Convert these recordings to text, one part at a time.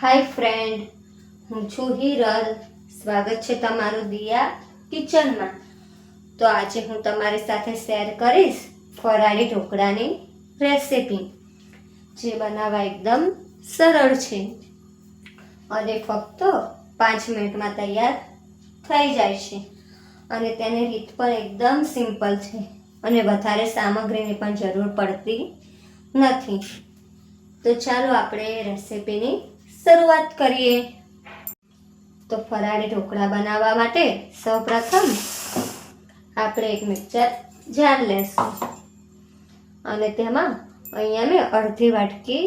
હાય friend, હું છું હિરલ. સ્વાગત છે તમારું દિયા કિચનમાં. તો આજે હું તમારી સાથે શેર કરીશ ફરાળી ઢોકળાની રેસિપી, જે બનાવવા એકદમ સરળ છે અને ફક્ત પાંચ મિનિટમાં તૈયાર થઈ જાય છે અને તેની રીત પણ એકદમ સિમ્પલ છે અને વધારે સામગ્રીની પણ જરૂર પડતી નથી. તો ચાલો આપણે રેસિપીની શરૂઆત કરીએ. તો ફરાળી ઢોકળા બનાવવા માટે સૌપ્રથમ આપણે એક મિક્સર જાર લેશું. અને તેમાં અહીંયા મેં અડધી વાટકી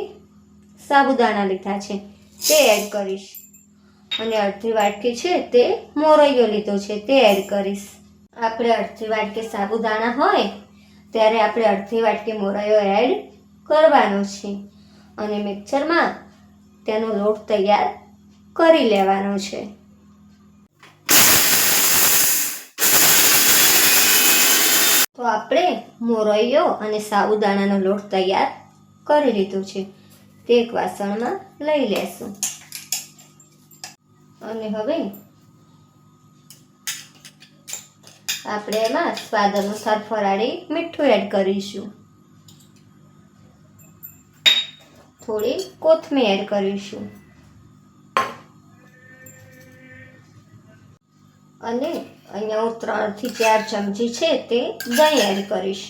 સાબુદાણા લીધા છે, તે એડ કરીશ. અને અડધી વાટકી છે તે મોરૈયો લીધો છે, તે એડ કરીશ. આપણે અડધી વાટકી સાબુદાણા હોય, ત્યારે આપણે અડધી વાટકી મોરૈયો એડ કરવાનો છે. અને મિક્સરમાં તેનો લોટ તૈયાર કરી લેવાનો છે. તો આપણે મોરૈયો અને સાબુદાણાનો લોટ તૈયાર કરી લીધો છે. તે એક વાસણમાં લઈ લેશું. અને હવે આપણે એમાં સ્વાદ અનુસાર ફરાળી મીઠું એડ કરીશું. થોડી કોથમીર કરીશું. અને અહીંયા હું ત્રણથી ચાર ચમચી છે તે દહીં એડ કરીશ.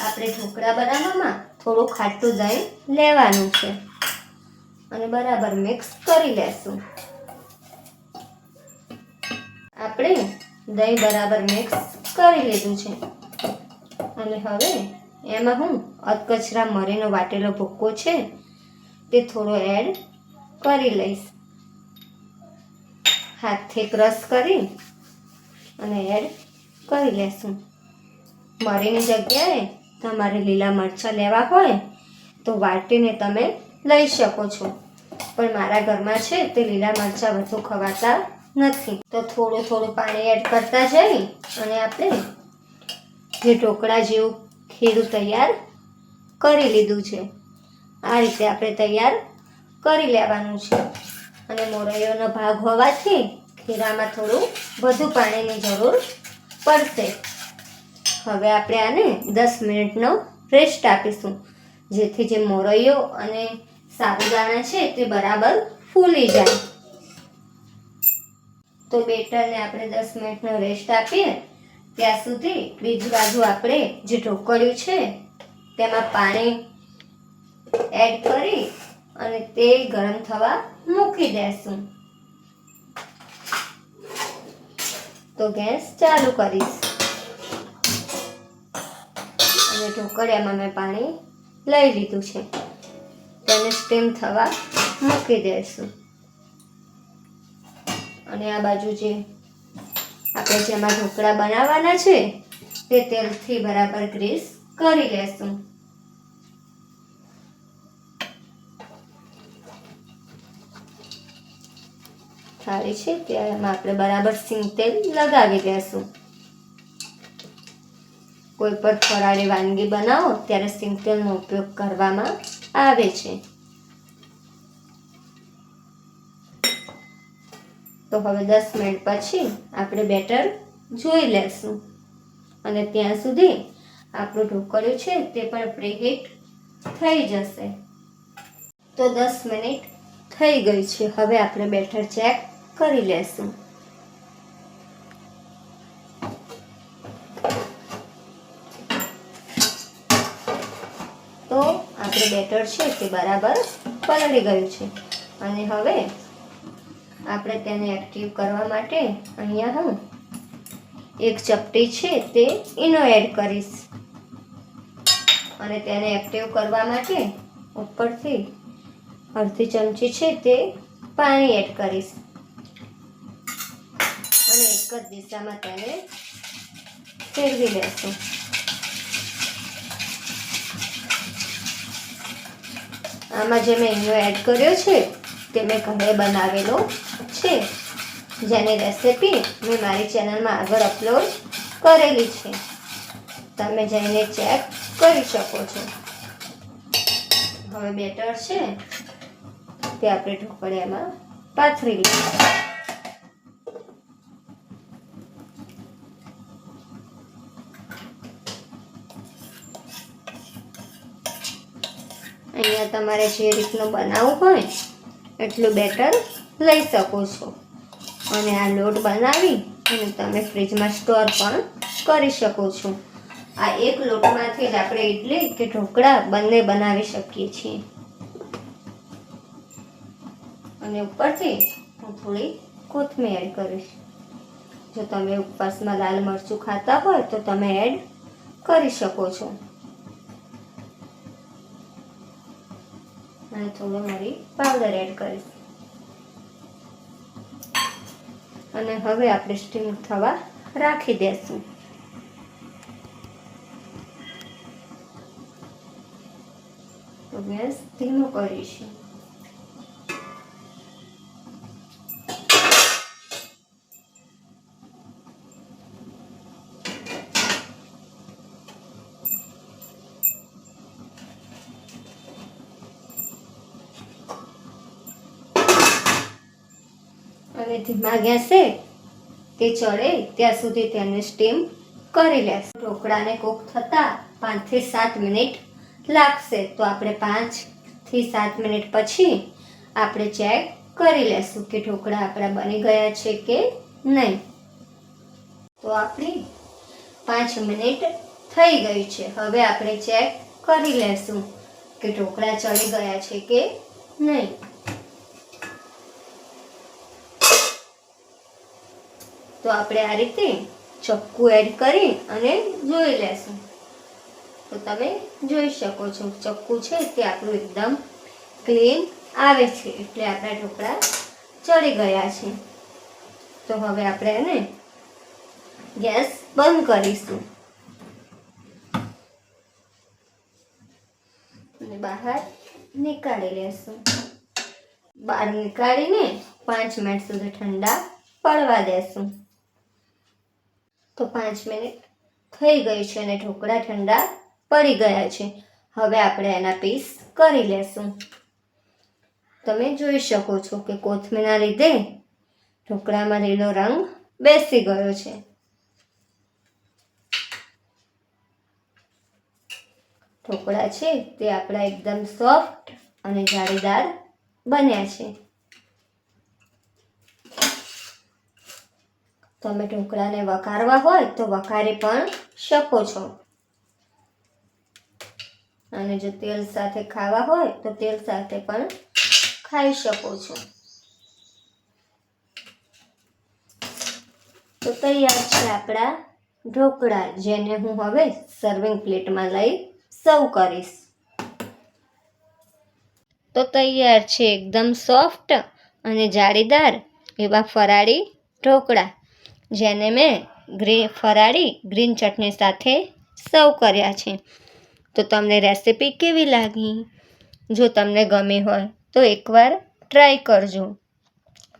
આપણે ઢોકળા બનાવવામાં થોડું ખાટું દહીં લેવાનું છે. અને બરાબર મિક્સ કરી લેશું. આપણે દહીં બરાબર મિક્સ કરી લીધું છે. અને હવે એમાં હું અધકચરા મરીનો વાટેલો ભૂક્કો છે તે થોડો એડ કરી લઈશ. હાથથી ક્રશ કરી અને એડ કરી લેશું. મરીની જગ્યાએ તમારે લીલા મરચાં લેવા હોય તો વાટીને તમે લઈ શકો છો. પણ મારા ઘરમાં છે તે લીલા મરચાં વધુ ખવાતા નથી. તો થોડું થોડું પાણી એડ કરતા જઈ અને આપણે જે ઢોકળા જેવું ખીરું તૈયાર કરી લીધું છે. આ રીતે આપણે તૈયાર કરી લેવાનું છે. અને મોરૈયોનો ભાગ હોવાથી ખીરામાં થોડું વધુ પાણીની જરૂર પડશે. હવે આપણે આને દસ મિનિટનો રેસ્ટ આપીશું. જેથી જે મોરૈયો અને સાબુદાણા છે તે બરાબર ફૂલી જાય. તો બેટરને આપણે દસ મિનિટનો રેસ્ટ આપીએ. ત્યાં સુધી બીજી બાજુ આપણે જે ઢોકળ્યું છે, તેમાં પાણી એડ કરી અને તે ગરમ થવા મૂકી દેશું. તો ગેસ ચાલુ કરીશ. અને ઢોકળિયામાં મેં પાણી લઈ લીધું છે. તેને સ્ટીમ થવા મૂકી દઈશું અને આ બાજુ જે આપણે જેમાં ઢોકળા બનાવવાના છે, તે તેલથી બરાબર ગ્રીસ કરી લેશું. થાળી છે, તેમાં આપણે બરાબર સિંગ તેલ લગાવી લેશું કોઈ પણ ફરાળી વાનગી બનાવો, ત્યારે સિંગ તેલનો ઉપયોગ કરવામાં આવે છે. તો હવે દસ મિનિટ પછી આપણે બેટર જોઈ લેશું. અને ત્યાં સુધી આપણું ઢોકળ્યું છે તે પણ પ્રીહીટ થઈ જશે. તો દસ મિનિટ થઈ ગઈ છે. હવે આપણે બેટર ચેક કરી લેશું. તો આપણે બેટર છે તે બરાબર પલળી ગયું છે. અને હવે આપણે તેને એક્ટિવ કરવા માટે અહીંયા હું એક ચપટી છે તે ઇનો એડ કરીશ. અને તેને એક્ટિવ કરવા માટે ઉપરથી અડધી ચમચી છે તે પાણી એડ કરીશ. અને એક જ દિશામાં તેને ફેરવી લેશું. આમાં જે મેં ઇનો એડ કર્યો છે તે મેં ઘરે બનાવેલો છે, જેની રેસિપી મેં મારી ચેનલમાં આગળ અપલોડ કરેલી છે. તમે જઈને ચેક કરી શકો છો. હવે બેટર છે તે આપણે ઢોકળિયામાં પાથરી લઈએ અહીંયા તમારે જે રીતનું બનાવવું હોય એટલું બેટર લઈ શકો છો. અને આ લોટ બનાવી અને તમે ફ્રીજમાં સ્ટોર પણ કરી શકો છો. આ એક લોટમાંથી જ આપણે ઇડલી કે ઢોકળા બંને બનાવી શકીએ છીએ. અને ઉપરથી હું થોડી કોથમીર એડ કરીશ. જો તમે ઉપવાસમાં લાલ મરચું ખાતા હોય તો તમે એડ કરી શકો છો. અને થોડો મારી પાવડર એડ કરીશ. અને હવે આપણે સ્ટીમ થવા રાખી દેશું. તો ગેસ ધીમો કરીશું. અને માગ્યા છે તે ચડે ત્યાં સુધી તેને સ્ટીમ કરી લેશું. ઢોકળાને કૂક થતાં પાંચથી સાત મિનિટ લાગશે. તો આપણે પાંચથી સાત મિનિટ પછી આપણે ચેક કરી લેશું કે ઢોકળા આપણા બની ગયા છે કે નહીં. તો આપણી પાંચ મિનિટ થઈ ગઈ છે. હવે આપણે ચેક કરી લેશું કે ઢોકળા ચડી ગયા છે કે નહીં. તો આપણે આ રીતે ચક્કુ એડ કરી અને જોઈ લેશું. તો તમે જોઈ શકો છો, ચક્કુ છે તે આપણું એકદમ ક્લીન આવે છે, એટલે આપણા ઢોકળા ચડી ગયા છે. તો હવે આપણે એને ગેસ બંધ કરીશું. અને બહાર નીકાળી લેશું. બહાર નીકાળીને પાંચ મિનિટ સુધી ઠંડા પડવા દેશું. તો પાંચ મિનિટ થઈ ગઈ છે અને ઢોકળા ઠંડા પડી ગયા છે. હવે આપણે એના પીસ કરી લેશું. તમે જોઈ શકો છો કે કોથમીરના લીધે ઢોકળામાં લીલો રંગ બેસી ગયો છે. ઢોકળા છે તે આપણા એકદમ સોફ્ટ અને જાળીદાર બન્યા છે. તમે ઢોકળાને વઘારવા હોય તો વઘારી પણ શકો છો. અને જો તેલ સાથે ખાવા હોય તો તેલ સાથે પણ ખાઈ શકો છો. તો તૈયાર છે આપણા ઢોકળા, જેને હું હવે સર્વિંગ પ્લેટમાં લઈ સર્વ કરીશ. તો તૈયાર છે એકદમ સોફ્ટ અને જાળીદાર એવા ફરાળી ઢોકળા. જેને મેં ગ્રીન ફરાળી ગ્રીન ચટણી સાથે સર્વ કર્યા છે. તો તમને રેસિપી કેવી લાગી? જો તમને ગમી હોય તો એકવાર ટ્રાય કરજો.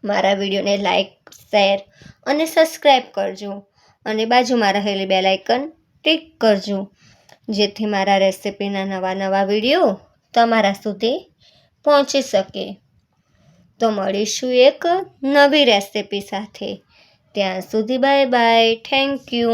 મારા વિડીયોને લાઈક, શેર અને સબસ્ક્રાઈબ કરજો. અને બાજુમાં રહેલી બેલ આઇકન ટિક કરજો. જેથી મારા રેસિપીના નવા નવા વીડિયો તમારા સુધી પહોંચી શકે. તો મળીશું એક નવી રેસિપી સાથે. ત્યાં સુધી બાય બાય. Thank you